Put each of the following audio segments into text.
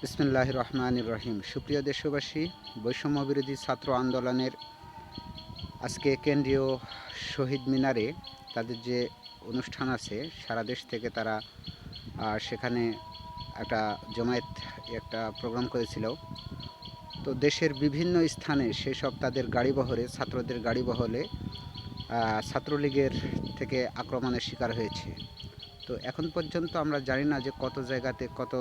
বিসমিল্লাহ রহমান রহিম। সুপ্রিয় দেশবাসী বৈষম্য বিরোধী ছাত্র আন্দোলনের আজকে কেন্দ্রীয় শহীদ মিনারে তাদের যে অনুষ্ঠান আছে সারা দেশ থেকে তারা সেখানে একটা জমায়েত একটা প্রোগ্রাম করেছিল। তো দেশের বিভিন্ন স্থানে সেসব তাদের গাড়িবহরে ছাত্রদের গাড়িবহরে আহ, ছাত্রলীগের থেকে আক্রমণের শিকার হয়েছে। তো এখন পর্যন্ত আমরা জানি না যে কত জায়গাতে কত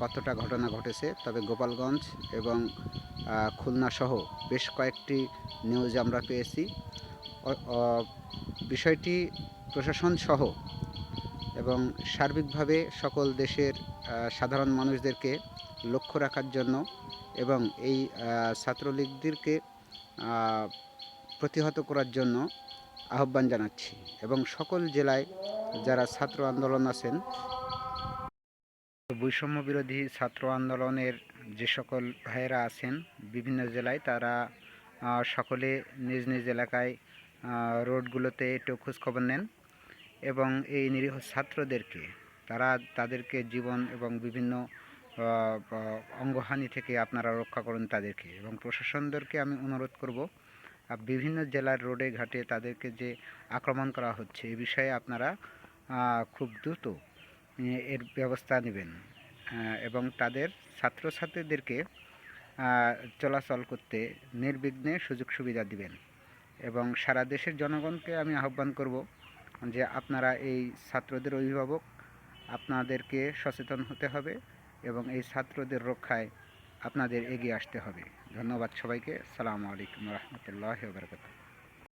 কতটা ঘটনা ঘটেছে। তবে গোপালগঞ্জ এবং আহ, খুলনা সহ বেশ কয়েকটি নিউজ আমরা পেয়েছি। বিষয়টি প্রশাসন সহ এবং সার্বিকভাবে সকল দেশের সাধারণ মানুষদেরকে লক্ষ্য রাখার জন্য এবং এই ছাত্রলীগদেরকে প্রতিহত করার জন্য আহ্বান জানাচ্ছি এবং সকল জেলায় যারা ছাত্র আন্দোলন আছেন, বৈষম্য বিরোধী ছাত্র আন্দোলনের যে সকল ভাইয়েরা আছেন, বিভিন্ন জেলায় তারা সকলে নিজ নিজ এলাকায় রোডগুলোতে একটু খোঁজখবর নেন এবং এই নিরীহ ছাত্রদেরকে, তারা তাদেরকে জীবন এবং বিভিন্ন অঙ্গহানি থেকে আপনারা রক্ষা করুন তাদেরকে এবং প্রশাসনদেরকে আমি অনুরোধ করব বিভিন্ন জেলার রোডে ঘাটে তাদেরকে যে আক্রমণ করা হচ্ছে, এ বিষয়ে আপনারা খুব দ্রুত এর ব্যবস্থা নেবেন এবং তাদের ছাত্রছাত্রীদেরকে চলাচল করতে নির্বিঘ্নে সুযোগ সুবিধা দিবেন। এবং সারা দেশের জনগণকে আমি আহ্বান করব যে আপনারা এই ছাত্রদের অভিভাবক, আপনাদেরকে সচেতন হতে হবে এবং এই ছাত্রদের রক্ষায় আপনাদের এগিয়ে আসতে হবে। ধন্যবাদ সবাইকে। সালামু আলাইকুম রহমতুল্লাহ বারকাত